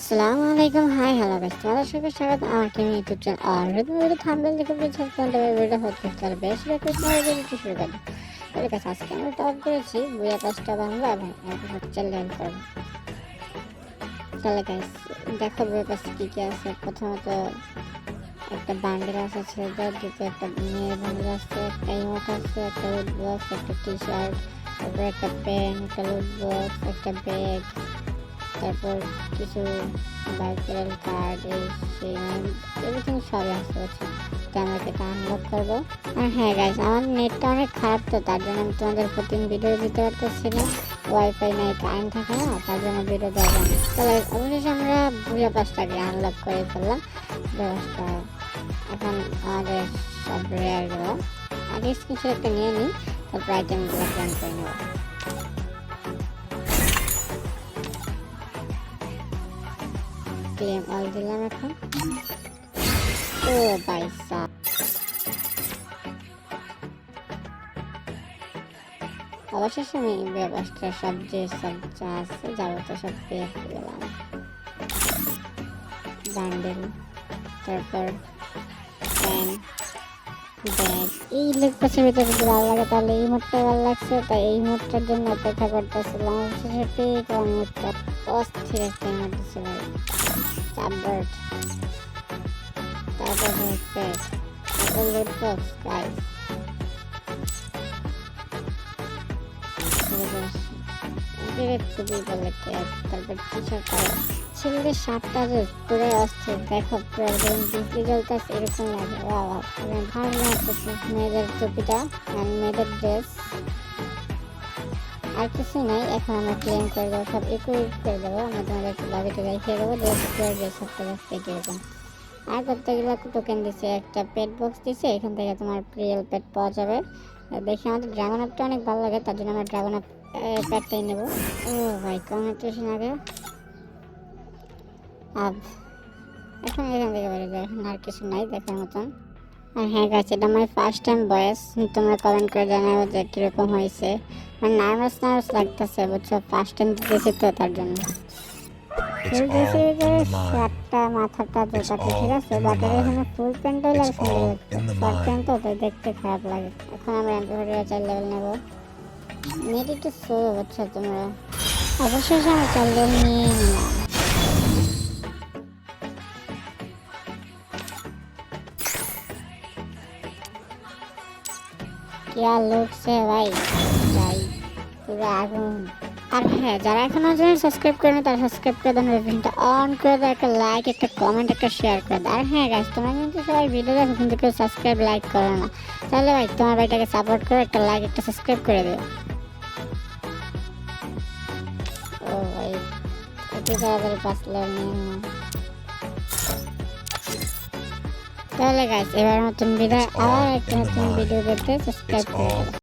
আসসালামু আলাইকুম। High, hello guys তোমাদের সবাইকে স্বাগত। আমার team YouTube channel already video thumbnail দেখে বুঝে তোমাদের ভিডিও হতে তাহলে বেশ রিকোয়েস্ট করে ভিডিওটি শুরু করি তাহলে গাইস আজকে আমরা টপ করেছি বুয়া পাঁচটা বাংলা এবং এক হচ্ছে লেন করব। তাহলে গাইস দেখো বুয়া পাঁচ কি কি আছে। প্রথমত একটা বান্ডেল আছে ছেলেদের, দ্বিতীয় একটা মেয়ের বান্ডেল আছে, একটা ইমোট আছে, একটা লুট বক্স একটা টি শার্ট তারপর একটা পেন একটা লুট বক্স একটা ব্যাগ তারপর কিছু ভার্চুয়াল কার্ড এই সেই এভরিথিং সবই আসতে হচ্ছে। তো আমরা আনলক করব। আর হ্যাঁ গাইজ আমার নেটটা অনেক খারাপ তো, তার জন্য আমি তোমাদের প্রতিদিন ভিডিও দিতে পারতেছি না। ওয়াইফাই নাই কারেন্ট থাকে না, তার জন্য ভিডিও দেওয়া যায় তাহলে অবশেষে আমরা বুড়া পাঁচটাকে আনলক করে ফেললাম। ব্যবস্থা এখন আমাদের সব রেয়ারগুলো আগে স্ক্রিনশট একটা নিয়ে নিই, তারপর আইটেমগুলো প্ল্যান করে নেব। ক্লেম অল দিলাম এখন। ও পয়সা অবশেষে আমি ব্যবস্থা সব যে সব যা আছে, যাবতীয় সব পেয়ে গেলাম। বান্ডেল, তারপর প্যান ব্যাগ এই লোক পাশের ভিতরে যদি ভালো লাগে তাহলে এই মোটটা ভালো লাগছে তাই এই মোটটার জন্য অপেক্ষা করতেছিলাম অবশেষে পেয়ে গেলাম অস্থির একটা মোট ছিল চাপবার্ড তারপর হচ্ছে তারপর টি শার্ট ছেলেদের সাতটা যে পুরো অস্থির দেখো, পুরো একদম এরকম লাগে। বাবা ভালো লাগতেছে মেয়েদের টুপিটা আর মেয়েদের ড্রেস আর কিছু নেই, এখন আমরা ক্লেম করে দেবো, সব একুই করে দেবো। আমরা তোমাদের লবিতে দেখিয়ে দেবো ড্রেস পুরো ড্রেস একটা দেখতে কীরকম আর কতগুলো টোকেন দিছে? একটা পেট বক্স দিছে, এখান থেকে তোমার রিয়েল পেট পাওয়া যাবে। দেখি, আমাদের ড্রাগন আপটা অনেক ভালো লাগে, তার জন্য আমরা ড্রাগন আপ প্যাডটাই নেব। ও ভাই কংগ্রেচুলেশন আগে। আব এখন এখান থেকে যায় এখন আর কিছু নাই দেখার মতন। আর হ্যাঁ গাছ এটা আমার ফার্স্ট টাইম বয়স তোমরা কমেন্ট করে জানাব যে কীরকম হয়েছে। মানে নার্ভাস নার্ভাস লাগতেছে বুঝছ? ফার্স্ট টাইম দিতেছি তো তার জন্য। ফুল ড্রেসের শার্টটা মাথাটা ঠিক আছে? বাট এখানে ফুল প্যান্ট হলে আর সুন্দর শর্ট প্যান্ট তো তাই দেখতে খারাপ লাগে। এখন আমরা অ্যান্টিভাইরাস চার লেভেল নেব। নেট একটু স্লো বুঝছ তোমরা? অবশেষে আমরা চার লেভেল নিয়ে নিলাম। क्या लोग से भाई ভাই পুরো আগুন আর হ্যাঁ যারা এখনো চ্যানেল সাবস্ক্রাইব করে না তারা সাবস্ক্রাইব করে দেন নোটিফিকেশনটা অন করে দাও একটা লাইক একটা কমেন্ট একটা শেয়ার করে দাও আর হ্যাঁ গাছ তোমরা কিন্তু সবাই ভিডিও দেখো কিন্তু কেউ সাবস্ক্রাইব লাইক করো না তাহলে ভাই তোমার ভাইটাকে সাপোর্ট করে একটা লাইক একটা সাবস্ক্রাইব করে দিও ও ভাই অতি তাড়াতাড়ি পাঁচ লেভেল নিয়ে তাহলে গাইস এবার নতুন ভিডিও আর একটা নতুন ভিডিও দেখতে সাবস্ক্রাইব করে